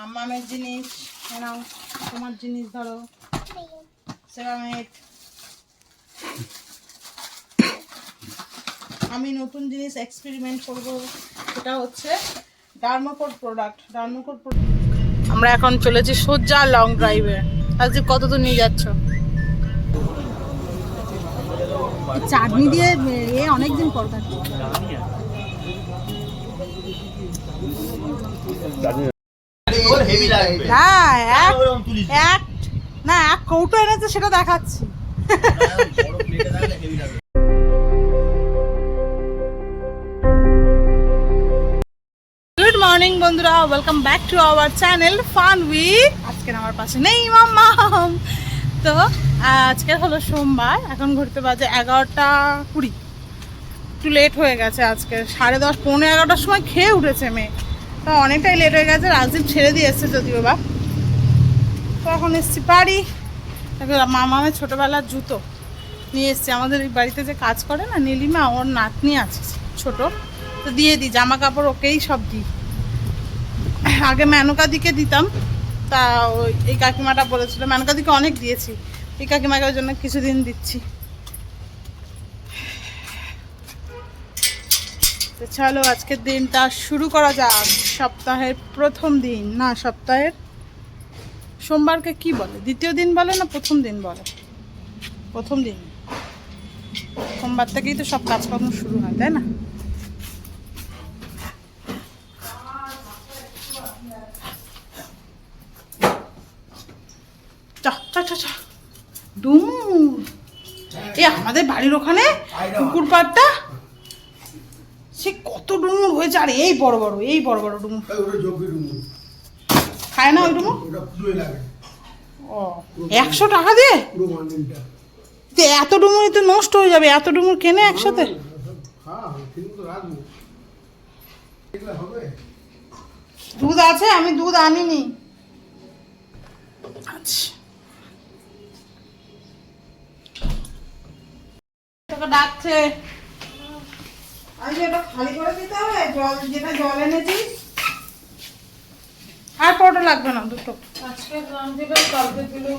মাম্মামের জিনিস নাও তোমার জিনিস ধরো। সেরামেট আমি নতুন জিনিস এক্সপেরিমেন্ট করব, সেটা হচ্ছে ডার্মোকোড প্রোডাক্ট ডার্মোকোড আমরা এখন চলেছি সোজা লং ড্রাইভে আজকে কত দূর নিয়ে যাচ্ছ? চাটনি দিয়ে, এ অনেকদিন পর খাচ্ছি। না এক এক না এক কৌটো এনেছে সেটা দেখাচ্ছি। গুড মর্নিং বন্ধুরা। Welcome back to our channel fun with আজকে আমার পাশে নেই মাম্মাম। তো আজকে হলো সোমবার। এখন ঘুরতে বাজে এগারোটা কুড়ি। একটু লেট হয়ে গেছে আজকে। সাড়ে দশ পৌনে এগারোটার সময় খেয়ে উঠেছে মেয়ে। অনেকটাই লেট হয়ে গেছে, রাজদীপ ছেড়ে দিয়ে এসছে যদিও বা। তো এখন এসছি বাড়ি। মামামের ছোটোবেলার জুতো নিয়ে এসছি। আমাদের এই বাড়িতে যে কাজ করে না, নীলিমা, ওর নাতনি আছে, ছোট। তো দিয়ে দিই জামা কাপড় ওকেই সব দিই। আগে মেনকাদিকে দিতাম, তা ওই এই কাকিমাটা বলেছিল, মেনকাদিকে অনেক দিয়েছি। এই কাকিমাকে ওই জন্য কিছুদিন দিচ্ছি। তো চলো আজকের দিনটা শুরু করা যাক। সপ্তাহের প্রথম দিন না সপ্তাহের? সোমবারকে কি বলে? দ্বিতীয় দিন বলে না প্রথম দিন বলে? প্রথম দিন। সোমবার থেকেই তো সব কাজকর্ম শুরু হয় তাই না? চা চা চা চা। এ আমাদের বাড়ির ওখানে পুকুর পাড়টা ডুমুর হয়েছে আর এই বড় বড় এই বড় বড় ডুমুর খায় না ওই ডুমুর ও একশো টাকা দিয়ে? এত ডুমুর তো নষ্ট হয়ে যাবে এত ডুমুর কেনে একসাথে? হ্যাঁ এগুলো হবে? দুধ আছে আমি দুধ আনিনি। আচ্ছা। ডাকছে। আজকে এটা খালি করে দিতে হবে জল যেটা জল এনেছিস আর পরোটা লাগবে না দুটো। আজকে গ্রাম থেকে কালকে কিলো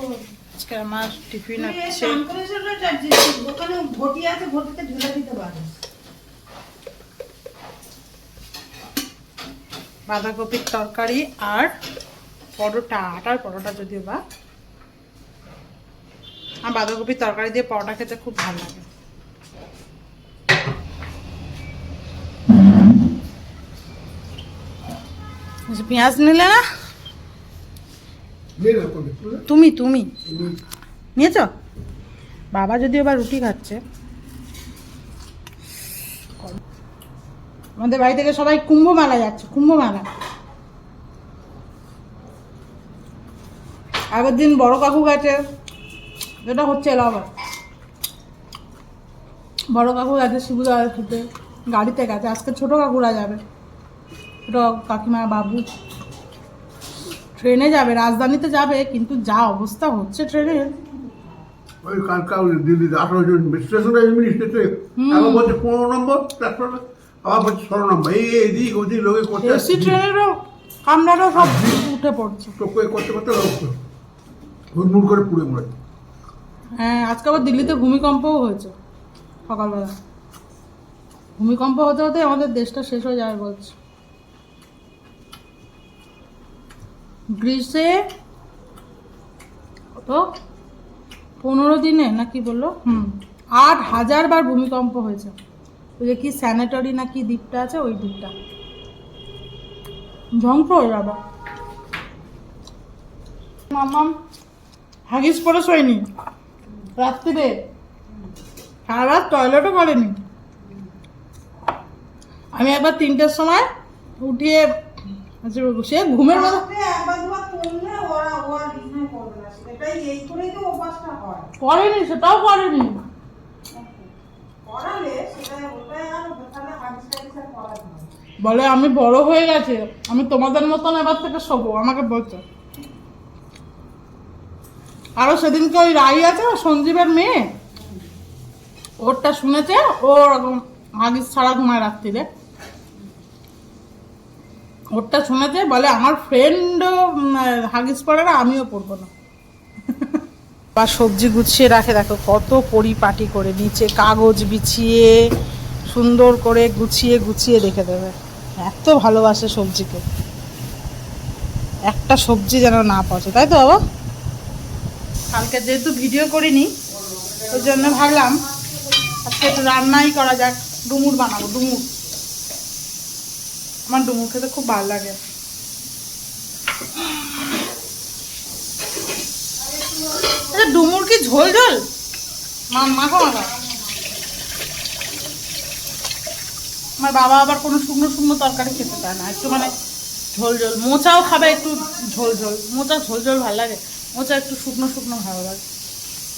আজকে আমার টিফিন আছে। দোকানে ঘটি আছে ঘটিতে ঝুলে দিতে পারে। বাঁধাকপির তরকারি আর পরোটা আটার পরোটা যদিও বা। আর বাঁধাকপির তরকারি দিয়ে পরোটা খেতে খুব ভালো লাগে। আচ্ছা, পেঁয়াজ নিলে না? তুমি তুমি। নিয়েছ? বাবা যদি বা রুটি খাচ্ছে। আমাদের বাড়ি থেকে সবাই কুম্ভ মেলা যাচ্ছে কুম্ভ মেলা আগের দিন বড় কাকু গেছে যেটা হচ্ছে এলো আবার। বড় কাকু গেছে শিবুদা খেতে গাড়িতে গেছে আজকে ছোট কাকুরা যাবে। ছোট কাকিমা বাবু ট্রেনে যাবে রাজধানীতে যাবে কিন্তু যা অবস্থা হচ্ছে ট্রেনের ওই কালকা দিল্লিতে আঠারো জন স্টেশনে এমনি স্টেশনে আবার বলছে পনেরো নম্বর প্ল্যাটফর্মে আবার বলছে ষোলো নম্বর। এই এদিক ওদিক লোকে করতে এসি ট্রেনেরও কামরারও সব উঠে পড়ছে। টোকে করতে করতে লোক হুড়মুড় করে পুড়ে মরে। হ্যাঁ আজকে আবার দিল্লিতে ভূমিকম্পও হয়েছে সকালবেলা। ভূমিকম্প হতে হতে আমাদের দেশটা শেষ হয়ে যাবে বলছে। গ্রিসে কত? পনেরো দিনে না কি বলল? হুম আট হাজার বার ভূমিকম্প হয়েছে। ওই যে কি স্যানিটরি না কি দ্বীপটা আছে ওই দ্বীপটা। ধ্বংস হয়ে যাবে মামাম হাগিস পরে শোয়নি রাত্রিরে সারা রাত টয়লেটও করেনি? আমি একবার তিনটের সময় উঠিয়ে আচ্ছা, সে ঘুমের মতো একবার দুবার তুললে ওরা ও আর কিছুই করবে না এটাই এই করেই তো অভ্যাসটা হয় করেনি সেটাও করেনি। বলে আমি বড় হয়ে গেছে আমি তোমাদের মতন এবার থেকে শোবো আমাকে বলছে। আরও সেদিনকে ওই রাই আছে সঞ্জীবের মেয়ে? ওরটা শুনেছে ও ওরকম হাগিস ছাড়া ঘুমায় রাত্রিরে। ওরটা শুনেছে বলে আমার ফ্রেন্ড হাগিস পড়ে না আমিও পড়ব না। বা সবজি গুছিয়ে রাখে, দেখো কত পরিপাটি করে নিচে কাগজ বিছিয়ে সুন্দর করে গুছিয়ে গুছিয়ে রেখে দেবে। এত ভালোবাসে সবজিকে। একটা সবজি যেন না পচে, তাই তো বাবা? কালকে যেহেতু ভিডিও করিনি, ওই জন্য ভাবলাম আজকে একটু রান্নাই করা যাক। ডুমুর বানাবো, ডুমুর। আমার ডুমুর খেতে খুব ভালো লাগে। আচ্ছা ডুমুর কি ঝোল ঝোল? মাখো মাখো আমার বাবা আবার কোনো শুকনো শুকনো তরকারি খেতে চায় না। একটু মানে ঝোল ঝোল। মোচাও খাবে একটু ঝোল ঝোল। মোচা ঝোল ঝোল ভালো লাগে। মোচা একটু শুকনো শুকনো ভালো লাগে।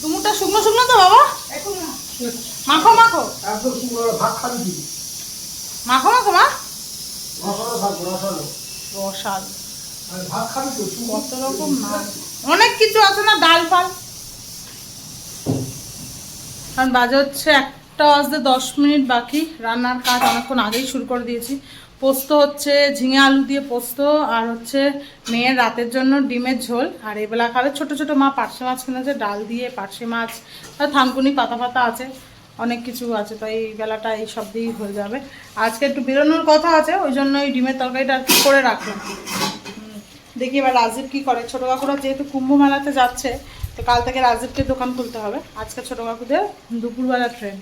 ডুমুরটা শুকনো শুকনো তো, বাবা? মাখো মাখো মাখো মাখো মা কত রকম অনেক কিছু আছে না, ডাল, ফাল। কারণ বাজে হচ্ছে একটা বাজতে দশ মিনিট বাকি। রান্নার কাজ অনেকক্ষণ আগেই শুরু করে দিয়েছি। পোস্ত হচ্ছে ঝিঙে আলু দিয়ে পোস্ত, আর হচ্ছে মেয়ের রাতের জন্য ডিমের ঝোল। আর এবেলা খাবে ছোট ছোট মা, পার্শে মাছ কিনেছে, ডাল দিয়ে পার্শে মাছ, আর থানকুনি, পাতা পাতা আছে, অনেক কিছু আছে, তাই এই বেলাটা এই সব দিয়েই হয়ে যাবে। আজকে একটু বেরোনোর কথা আছে, ওই জন্য এই ডিমের তরকারিটা আর কি করে রাখলাম। দেখি এবার রাজীব কী করে। ছোটো কাকুরা যেহেতু কুম্ভ মেলাতে যাচ্ছে তো কাল থেকে রাজীবকে দোকান খুলতে হবে। আজকে ছোটো কাকুদের দুপুরবেলা ট্রেন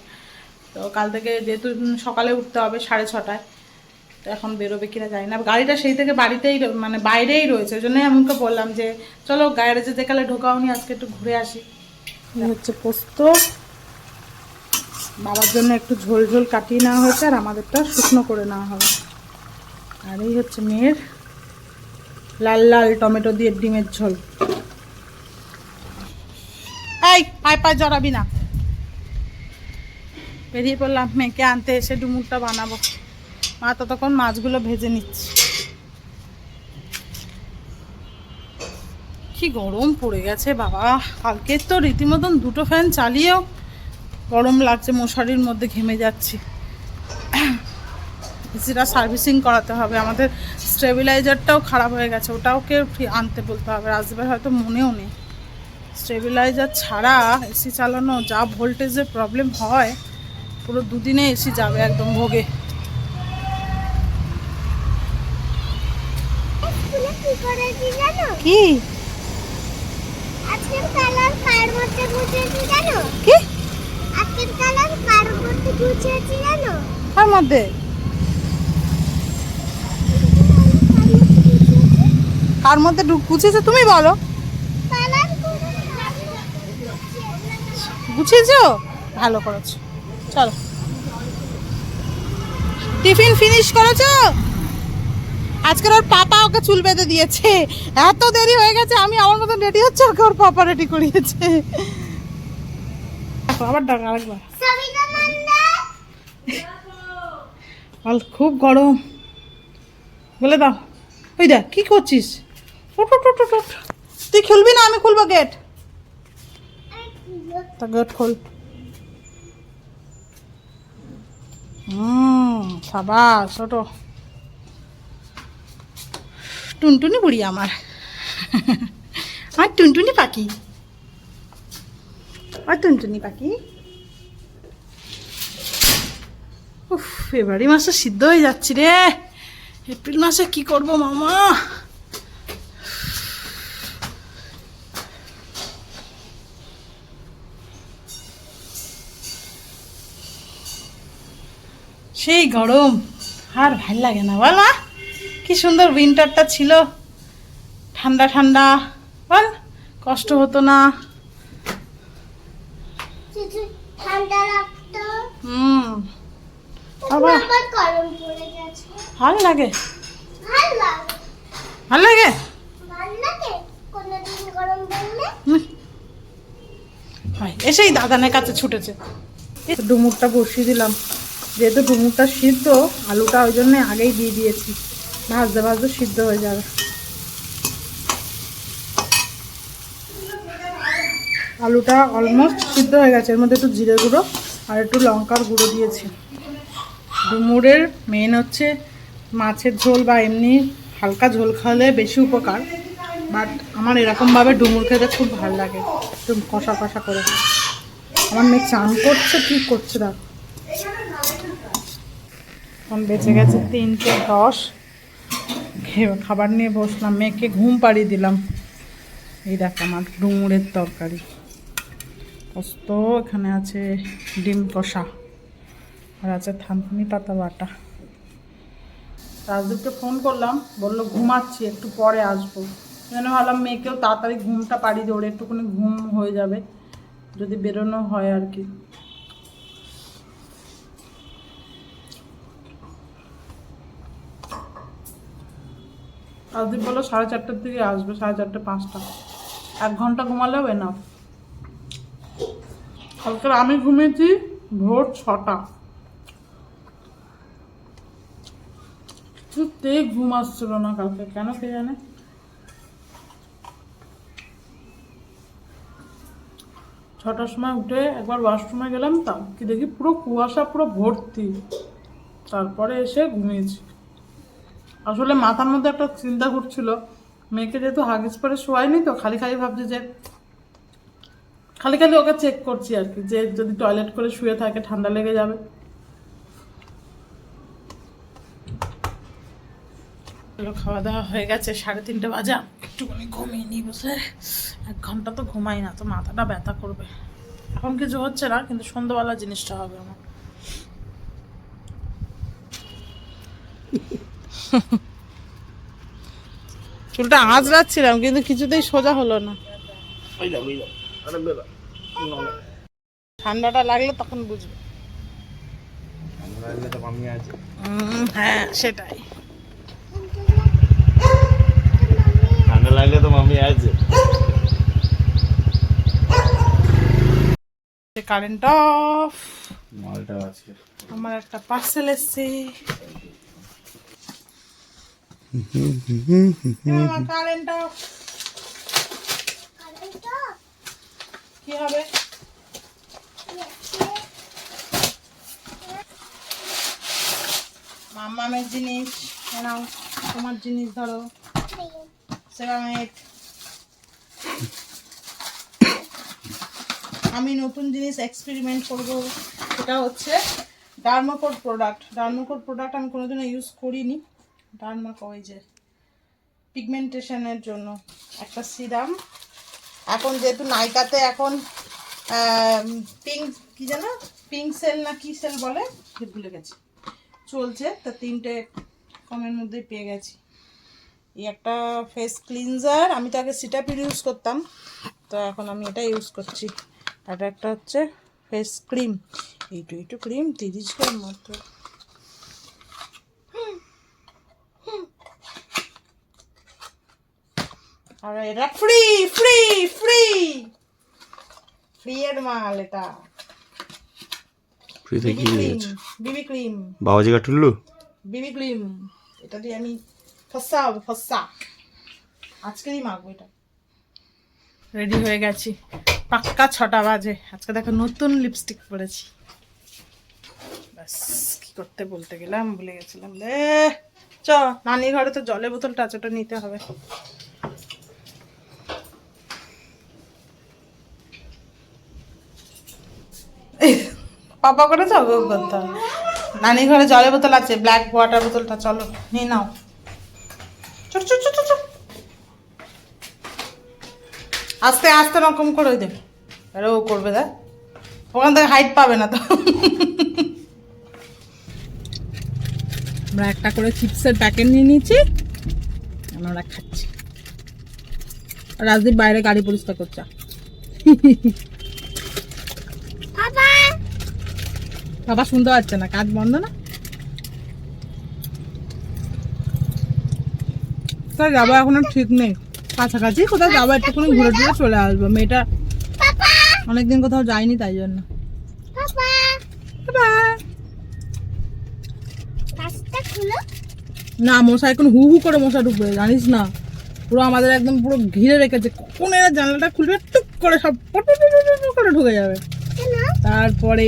তো কাল থেকে যেহেতু সকালে উঠতে হবে সাড়ে ছটায় তো এখন বেরোবে কিনা জানি না। গাড়িটা সেই থেকে বাড়িতেই মানে বাইরেই রয়েছে ওই জন্যই আমি ওকে বললাম যে চলো গ্যারেজে যেকালে ঢোকাওনি আজকে একটু ঘুরে আসি। এই হচ্ছে পোস্ত। বাবার জন্য একটু ঝোল ঝোল কাটিয়ে নেওয়া হয়েছে আর আমাদেরটা শুকনো করে নেওয়া হবে। আর এই হচ্ছে মেয়ের লাল লাল টমেটো দিয়ে ডিমের ঝোল। এই পায়ে পায়ে জড়াবি না। বেরিয়ে পড়লাম, মেয়েকে আনতে এসে ডুমুরটা বানাবো। মা ততক্ষণ মাছগুলো ভেজে নিচ্ছি। কি গরম পড়ে গেছে বাবা। কালকে তো রীতিমতন দুটো ফ্যান চালিয়েও গরম লাগছে, মশারির মধ্যে ঘেমে যাচ্ছি। এসিটা সার্ভিসিং করাতে হবে, আমাদের স্টেবিলাইজারটাও খারাপ হয়ে গেছে ওটাও কেউ আনতে বলতে হবে। রাজবের হয়তো মনেও নেই। স্টেবিলাইজার ছাড়া এসি চালানো যা ভোল্টেজের প্রবলেম হয় পুরো দুদিনে এসি যাবে একদম ভোগে। কি? কার মধ্যে কার মধ্যে গুছিয়েছো তুমি বলো। গুছিয়েছো ভালো করেছ। চলো। টিফিন ফিনিশ করেছ? আজকের ওর পাপা ওকে চুল বেঁধে দিয়েছে। এত দেরি হয়ে গেছে, আমি আমার মতন রেডি হচ্ছে ওকে ওর পাপা রেডি করিয়েছে। আবার ডাক আরেকবার। বল খুব গরম। বলে দাও। ওই দেখ, কি করছিস। তুই খুলবি না, আমি খুলবো গেট তা গেট খোল হুম সাবাস, ওটো। টুনটুনি বুড়ি আমার। আমার টুনটুনি পাখি। আর টুনটুনি পাখি। উফ ফেব্রুয়ারি মাসে সিদ্ধ হয়ে যাচ্ছি রে। এপ্রিল মাসে কি করব মামা? সেই গরম। আর ভালো লাগে না বল মা। কি সুন্দর উইন্টারটা ছিল। ঠান্ডা ঠান্ডা। বল কষ্ট হতো না। হুম। ভালো লাগে? ভালো লাগে। এসেই দাদানের কাছে ছুটেছে। এই ডুমুরটা বসিয়ে দিলাম। যেহেতু ডুমুরটা সিদ্ধ, আলুটা ওই জন্য আগেই দিয়ে দিয়েছি। ভাজতে ভাজতে সিদ্ধ হয়ে যাবে। আলুটা অলমোস্ট সিদ্ধ হয়ে গেছে। এর মধ্যে একটু জিরে গুঁড়ো আর একটু লঙ্কার গুঁড়ো দিয়েছি। ডুমুরের মেন হচ্ছে মাছের ঝোল বা এমনি হালকা ঝোল খাওয়ালে বেশি উপকার। বাট আমার এরকমভাবে ডুমুর খেতে খুব ভালো লাগে। একটু কষা কষা করে। আমার মেয়ে চান করছে, কি করছে দেখ এখন বেঁচে গেছে তিনটে, দশ। খাবার নিয়ে বসলাম, মেয়েকে ঘুম পাড়িয়ে দিলাম। এই দেখ আমার ডুমুরের তরকারি। পোস্ত এখানে আছে ডিম কষা আর আছে থানকুনি পাতা বাটা। রাজদীপকে ফোন করলাম, বলল ঘুমাচ্ছি, একটু পরে আসব। যেন ভাবলাম মেয়েকেও তাড়াতাড়ি ঘুমটা পাড়ি দিয়ে ওর একটুখানি ঘুম হয়ে যাবে, যদি বেরোনো হয় আর কি। রাজদীপ বলল সাড়ে চারটার দিকে আসবে, সাড়ে চারটে, পাঁচটা। এক ঘণ্টা ঘুমালেও এনাফ কালকে আমি ঘুমিয়েছি ভোর ছটা। কিছুতেই ঘুম আসছিল না কালকে। কেন কে জানে? ছটার সময় উঠে একবার ওয়াশরুমে গেলাম তা কি দেখি পুরো কুয়াশা, পুরো ভর্তি। তারপরে এসে ঘুমিয়েছি। আসলে মাথার মধ্যে একটা চিন্তা ঘুরছিল। মেয়েকে যেহেতু হাগিস পরে শোয়াইনি তো খালি খালি ভাবছি যে, খালি খালি ওকে চেক করছি আর কি, যে যদি টয়লেট করে শুয়ে থাকে ঠান্ডা লেগে যাবে। খাওয়া দাওয়া হয়ে গেছে, সাড়ে তিনটে বাজে একটুখানি ঘুমিয়ে নিই বসে এক ঘণ্টা তো ঘুমাই না, তো মাথাটা ব্যথা করবে। এখন কিছু হচ্ছে না, কিন্তু সন্ধ্যাবেলা জিনিসটা হবে আমার। চুলটা আঁচড়াচ্ছিলাম কিন্তু কিছুতেই সোজা হলো না। ঠান্ডাটা লাগলে তখন বুঝবে। হ্যাঁ সেটাই। ঠান্ডা লাগলে তো মামি আছে। Current off. মালটা আছে। আমার একটা পার্সেল এসছে। কারেন্ট অফ কি হবে? মামামের জিনিস নাও তোমার জিনিস ধরো। সেরামেট আমি নতুন জিনিস এক্সপেরিমেন্ট করব, সেটা হচ্ছে ডার্মাকোড প্রোডাক্ট ডার্মাকোড প্রোডাক্ট আমি কোনোদিনও ইউজ করিনি। ডার্মাকো ওই যে পিগমেন্টেশনের জন্য একটা সিরাম এখন যেহেতু নাইকাতে এখন পিঙ্ক কি যেন? পিঙ্ক সেল না কি সেল বলে? ভুলে গেছি। চলছে, তা তিনটে কমের মধ্যেই পেয়ে গেছি। এই একটা ফেস ক্লিনজার আমি তো আগে সিটাপির ইউজ করতাম, তো এখন আমি এটা ইউজ করছি। আর একটা হচ্ছে ফেস ক্রিম এইটু এইটু ক্রিম তিরিশ গ্রাম মাত্র। আর এটা ফ্রি ফ্রি ফ্রি ফ্রি এর মাল এটা। ফ্রিতে বিবি কি ক্রিম আছে বিবি ক্রিম বাবাজি কাটুল্লু বিবি ক্রিম এটা দিয়ে আমি ফসা হবে ফসা। আজকেরই মাখবো এটা। রেডি হয়ে গেছি। পাক্কা ছটা বাজে। আজকে দেখো নতুন লিপস্টিক পরেছি। ব্যাস কি করতে বলতে গেলাম ভুলে গেছিলাম রে। চ নানি ঘরে তো জলের বোতলটা আছে ওটা নিতে হবে। পাপা করে যাব করতে হবে নানি ঘরে জলের বোতল আছে ব্ল্যাক ওয়াটার বোতলটা, চলো, নিয়ে নাও। ছোট ছোট ছোট ছোট আস্তে আস্তে রকম করে দেখ। আরে ও করবে, দেখ। ওখান থেকে হাইট পাবে না তো। আমরা একটা করে চিপসের প্যাকেট নিয়ে নিয়েছি। আমরা খাচ্ছি। রাজদীপ বাইরে গাড়ি পরিষ্কার করছে বাবা বাবা শুনতে পাচ্ছে না কাজ বন্ধ না? যাব এখনও ঠিক নেই। কাছাকাছি কোথাও যাব একটুখানি ঘুরে টুরে চলে আসব। মেয়েটা অনেকদিন কোথাও যায়নি তাই জন্য। না মশা এখন হু হু করে মশা ঢুকবে জানিস না? পুরো আমাদের একদম পুরো ঘিরে রেখেছে। কখন এরা জানলাটা খুলবে টুক করে সব করে ঢুকে যাবে। কেন তারপরে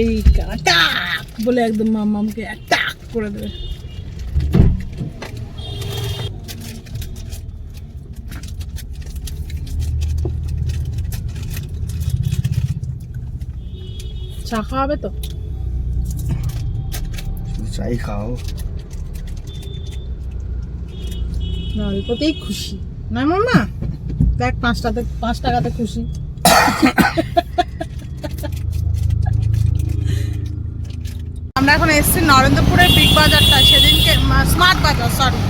বলে একদম মামামকে টাক করে দেবে। চা খাওয়াবে তো? চাই খাও। অল্পতেই খুশি। না মামা দেখ পাঁচটাতে পাঁচ টাকাতে খুশি। এখন এসেছি নরেন্দ্রপুরের বিগ বাজারটা সেদিনকে স্মার্ট বাজার সরি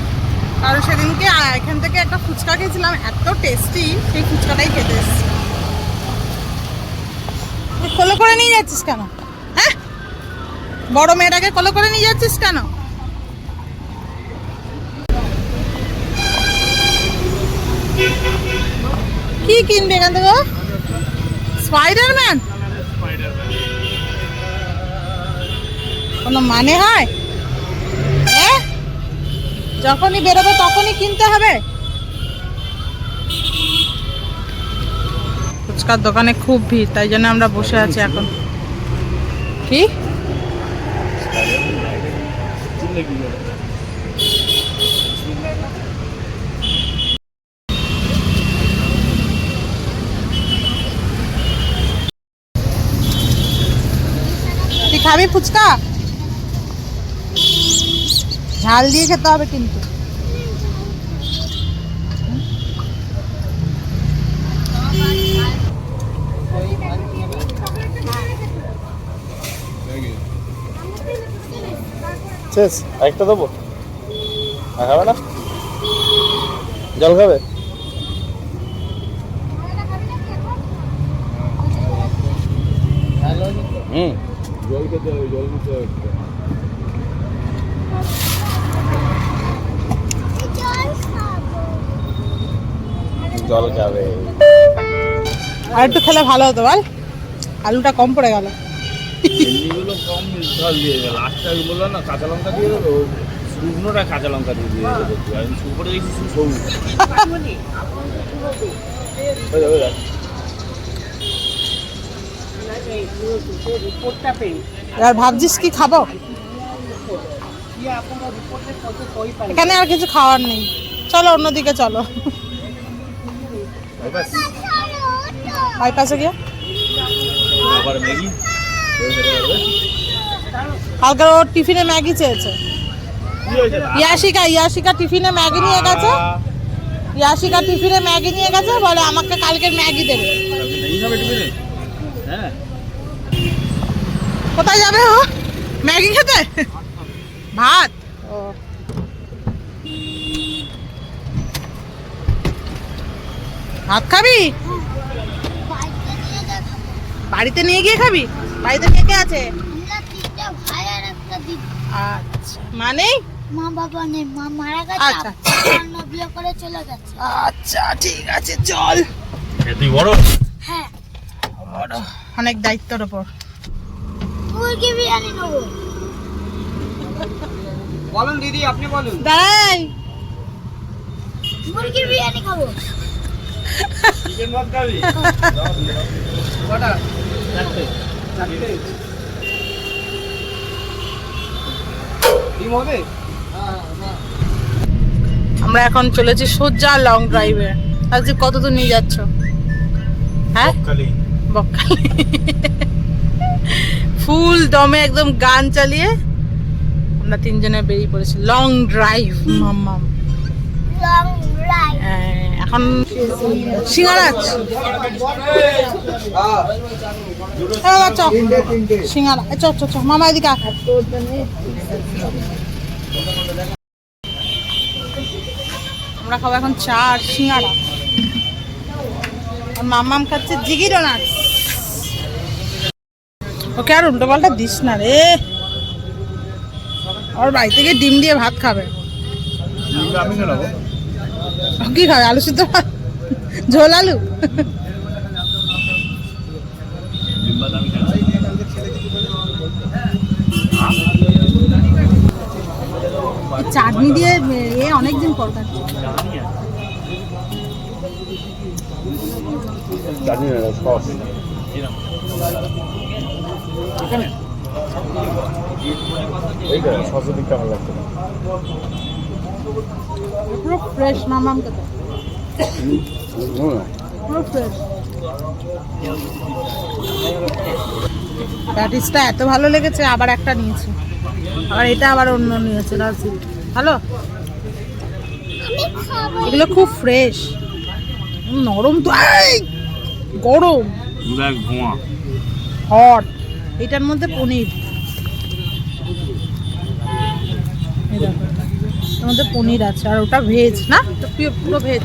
কারণ সেদিনকে এখান থেকে একটা ফুচকা খেয়েছিলাম, এত টেস্টি সেই ফুচকাটাই খেতে এসেছি। কোলো করে নিয়ে যাচ্ছিস কেন? হ্যাঁ? বড় মেয়েটাকে কোলো করে নিয়ে যাচ্ছিস কেন? কি কিনবে এখান থেকে? স্পাইডারম্যান কোনো মানে হয়? যখনই বেরোবে তখনই কিনতে হবে? ফুচকার দোকানে খুব ভিড়, তাই জন্য আমরা বসে আছি এখন। কি? খাবি ফুচকা? ঝাল দিয়ে খেতে হবে কিন্তু। শেষ আরেকটা দেবো? আর খাবে না? জল খাবে? হুম। জল খেতে হবে জল খেতে হবে। জল খাবে। আর একটু খেলে ভালো হতো বল আলুটা কম পড়ে গেল। এমনিগুলো কম জল দিয়ে বলল না কাঁচা লঙ্কা দিয়ে দেবো শুকনোটা কাঁচা লঙ্কা দিয়ে দিয়ে দেবো আমি শুকনোটা দেখছি সবুজ। যাবে দেখ। এবার ভাবছিস কি খাব? এখানে আর কিছু খাওয়ার নেই। চলো অন্যদিকে চলো। গিয়ে? আবার ম্যাগি? কালকে ওর টিফিনে ম্যাগি চেয়েছে। ইয়াশিকা ইয়াশিকা টিফিনে ম্যাগি নিয়ে গেছে। ইয়াশিকা টিফিনে ম্যাগি নিয়ে গেছে বলে আমাকে কালকে ম্যাগি দেবে। হ্যাঁ কোথায় যাবে ও? ম্যাগি খেতে? ভাত? ও ভাত খাবি? বাড়িতে নিয়ে গিয়ে খাবি? বাড়িতে কে কে আছে? আমরা তিনটা ভাই আর একটা দিদি আচ্ছা মানে? মা বাবা নেই মা মারা গেছে আচ্ছা। বিয়ে করে চলে গেছে। আচ্ছা ঠিক আছে চল। তুই বড়? হ্যাঁ। অনেক দায়িত্বর ওপর। মুরগি বিরিয়ানি নেব? দাঁড়াই। মুরগির বিরিয়ানি খাব? চিকেন ভাত খাবি? আমরা এখন চলেছি সোজা লং ড্রাইভে আজকে কত দূর নিয়ে যাচ্ছ? হ্যাঁ? বকখালি। ফুল দমে একদম গান চালিয়ে আমরা তিনজনে বেরিয়ে পড়েছি। লং ড্রাইভ মাম্মাম। লং রাইড হ্যাঁ, এখন সিঙ্গারা আছে এ বাবা, চ। এ, চ চ চ মামা। আমরা খাব এখন চা সিঙ্গারা। আর খাচ্ছে জিগি ওকে আর উল্টো পাল্টা দিস না রে। ওর বাড়ি থেকে ডিম দিয়ে ভাত খাবে। কি খাবে? আলু সিদ্ধ ঝোল আলু? চাটনি দিয়ে এ অনেক দিন পর খাচ্ছি। জানি সস। এখানে? এইটা সসের দিকটা ভালো লাগছে না। পুরো ফ্রেশ খেতে পুরো ফ্রেশ প্যাটিসটা এত ভালো লেগেছে আবার একটা নিয়েছে। আবার এটা আবার অন্য নিয়েছে রাজদীপ ভালো? এগুলো খুব ফ্রেশ নরম তো! গরম। হট এটার মধ্যে পনির এই দেখো, এটার মধ্যে পনির আছে, আর ওটা ভেজ না? তো পুরো ভেজ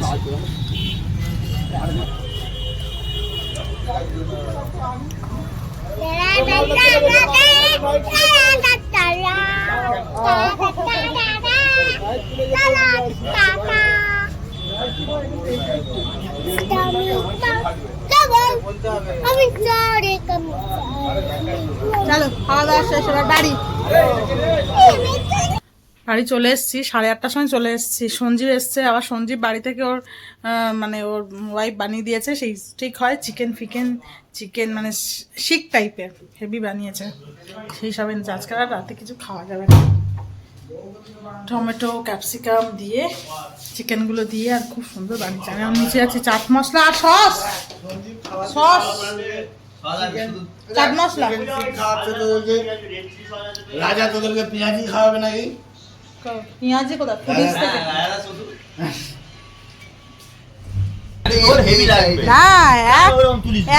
চলো, খাওয়া দাওয়া শেষ, এবার বাড়ি। বাড়ি চলে এসেছি, সাড়ে আটটার সময় চলে এসেছি। সঞ্জীব এসছে, আবার সঞ্জীব বাড়ি থেকে ওর মানে ওর ওয়াইফ বানিয়ে দিয়েছে। সেই ঠিক হয় চিকেন ফিকেন চিকেন মানে শিক টাইপের হেভি বানিয়েছে। সেই সব আজকাল আর রাতে কিছু খাওয়া যাবে না। টমেটো ক্যাপসিকাম দিয়ে চিকেনগুলো দিয়ে, আর খুব সুন্দর বানিয়েছে। আমি নিচে আছি, চাট মশলা আর সস। সস। চাট মশলা। রাজা তোদেরকে পেঁয়াজি খাওয়াবে নাকি? পেঁয়াজি পুলিশ থেকে। না এক।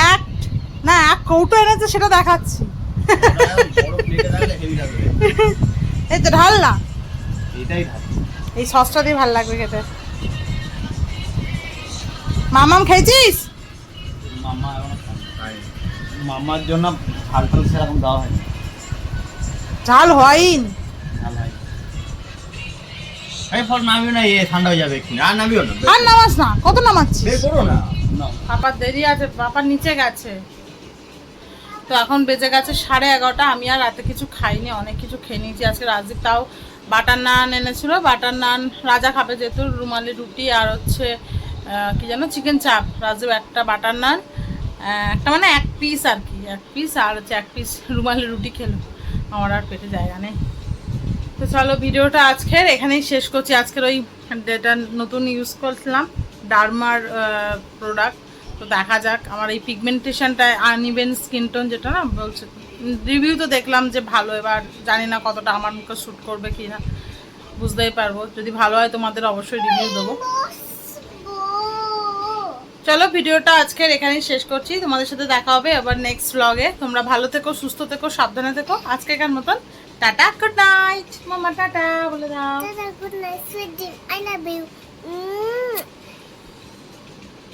এক না এক কৌটো এনেছে সেটা দেখাচ্ছি। এই তো ঢাল না। এই সসটা দিয়ে ভালো লাগবে খেতে। মামাম খেয়েছিস। মামার জন্য ঝাল টাল সেরকম দেওয়া হয়নি। ঝাল হয়নি ঝাল হয় এই ফল নামিও না এ ঠান্ডা হয়ে যাবে এক্ষুনি। আর নামিও না। আর নামাস না কত নামাচ্ছিস? বের করো না। পাপার দেরি আছে পাপার নিচে গেছে। তো এখন বেজে গেছে সাড়ে এগারোটা আমি আর রাতে কিছু খাইনি অনেক কিছু খেয়ে নিয়েছি। আজকে রাজদীপ তাও বাটার নান এনেছিল। বাটার নান রাজা খাবে যেহেতু রুমালি রুটি আর হচ্ছে কি জানো চিকেন চাপ। রাজীব একটা বাটার নান একটা মানে এক পিস আর কি এক পিস আর হচ্ছে এক পিস রুমালি রুটি খেলো। আমার আর পেটে জায়গা নেই। তো চলো ভিডিওটা আজকের, এখানেই শেষ করছি। আজকের ওই যেটা নতুন ইউজ করছিলাম ডার্মার প্রোডাক্ট তো দেখা যাক, আমার এই পিগমেন্টেশনটা আনইভেন স্কিন টোন যেটা না, বলছে। রিভিউ তো দেখলাম যে ভালো, এবার জানি না কতটা আমার মুখে শ্যুট করবে কি না বুঝতেই পারব। যদি ভালো হয় তোমাদের অবশ্যই রিভিউ দেবো। চলো ভিডিওটা আজকের এখানেই শেষ করছি। তোমাদের সাথে দেখা হবে এবার নেক্সট ব্লগে তোমরা ভালো থেকো, সুস্থ থেকো, সাবধানে থেকো। আজকে আজকেকার মতন টাটা গুড নাইট মামা, টাটা, বলে দাও। Ta-ta good night sweet dream I love you